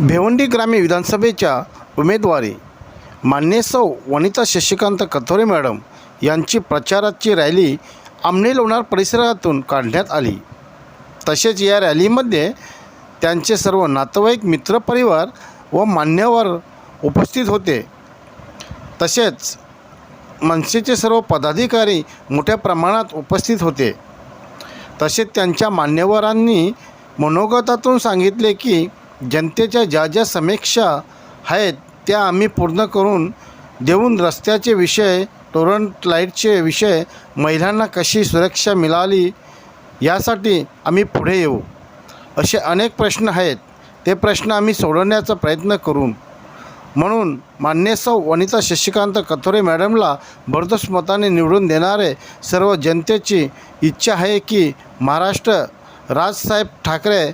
भिवंडी ग्रामीण विधानसभेच्या उमेदवारी मान्य सौ वनिता शशिकांत कथोरे मॅडम यांची प्रचाराची रॅली आमने लोणार परिसरातून काढण्यात आली. तसेच या रॅलीमध्ये त्यांचे सर्व नातेवाईक मित्रपरिवार व मान्यवर उपस्थित होते. तसेच मनसेचे सर्व पदाधिकारी मोठ्या प्रमाणात उपस्थित होते. तसेच त्यांच्या मान्यवरांनी मनोगतातून सांगितले की जनतेच्या ज्या ज्या समीक्षा आहेत त्या आम्ही पूर्ण करून देऊन रस्त्याचे विषय टोरंट लाईटचे विषय महिलांना कशी सुरक्षा मिळाली यासाठी आम्ही पुढे येऊ. असे अनेक प्रश्न आहेत. ते प्रश्न आम्ही सोडवण्याचा प्रयत्न करून म्हणून मान्य सौ वनिता शशिकांत कथोरे मॅडमला भरदोस मताने निवडून देणारे सर्व जनतेची इच्छा आहे की महाराष्ट्र राजसाहेब ठाकरे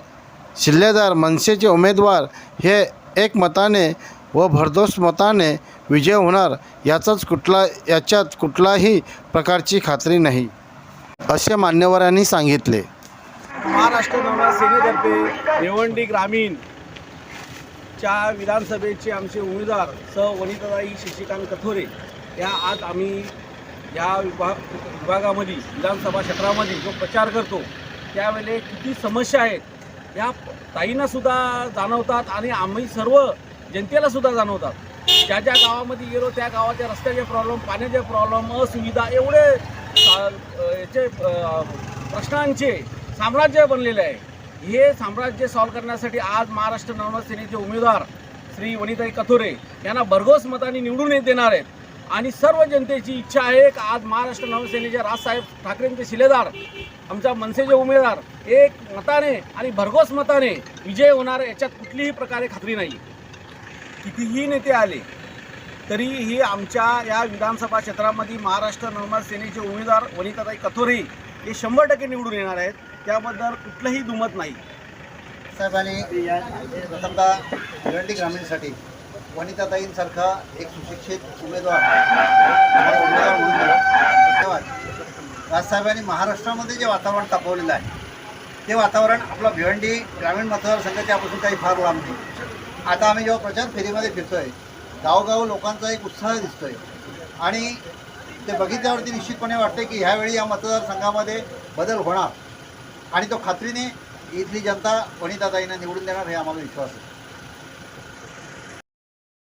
शिल्लेदार मनसेचे उमेदवार हे एक मताने व भरदोस मताने विजय होणार याचाच कुठला याच्यात कुठलाही प्रकारची खात्री नाही असे मान्यवरांनी सांगितले. महाराष्ट्र नवनाथ सेनेतर्फे भिवंडी ग्रामीण च्या विधानसभेचे आमचे उमेदवार स. वनिताताई शशिकांत कथोरे या आज आम्ही या विभाग विभागामध्ये विधानसभा क्षेत्रामध्ये जो प्रचार करतो त्यावेळेला किती समस्या आहेत या ताईंनासुद्धा जाणवतात आणि आम्ही सर्व जनतेला सुद्धा जाणवतात. ज्या ज्या गावामध्ये गेलो त्या गावाच्या रस्त्याचे प्रॉब्लेम पाण्याचे प्रॉब्लेम असुविधा एवढे याचे प्रश्नांचे साम्राज्य बनलेले आहे. हे साम्राज्य सॉल्व करण्यासाठी आज महाराष्ट्र नवनाथ सेनेचे उमेदवार श्री वनिताई कथोरे यांना भरघोस मताने निवडून येत देणार आहेत. आणि सर्व जनतेची इच्छा आहे की आज महाराष्ट्र नवसेनेचे राजसाहेब ठाकरेंचे शिलेदार आमच्या मनसेचे उमेदवार एक मताने आणि भरघोस मताने विजय होणार याच्यात कुठलीही प्रकारे खात्री नाही. कितीही नेते आले तरीही आमच्या या विधानसभा क्षेत्रामध्ये महाराष्ट्र नवनाथ सेनेचे उमेदवार वनिताताई कथोरे हे शंभर टक्के निवडून येणार आहेत. त्याबद्दल कुठलंही दुमत नाही. साहेबांनी प्रथमतः भिवंडी ग्रामीणसाठी वनिताताईंसारखा एक सुशिक्षित उमेदवार उमेदवार म्हणून धन्यवाद. राजसाहेबांनी महाराष्ट्रामध्ये जे वातावरण तापवलेलं आहे ते वातावरण आपलं भिवंडी ग्रामीण मतदारसंघाच्यापासून काही फार लांब नाही. आता आम्ही जेव्हा प्रचार फेरीमध्ये फिरतोय गावोगाव लोकांचा एक उत्साह दिसतोय. आणि ते बघितल्यावरती निश्चितपणे वाटते की ह्यावेळी या मतदारसंघामध्ये बदल होणार. आणि तो खात्रीने इथली जनता वनिताताईंना निवडून देणार हे आम्हाला विश्वास आहे.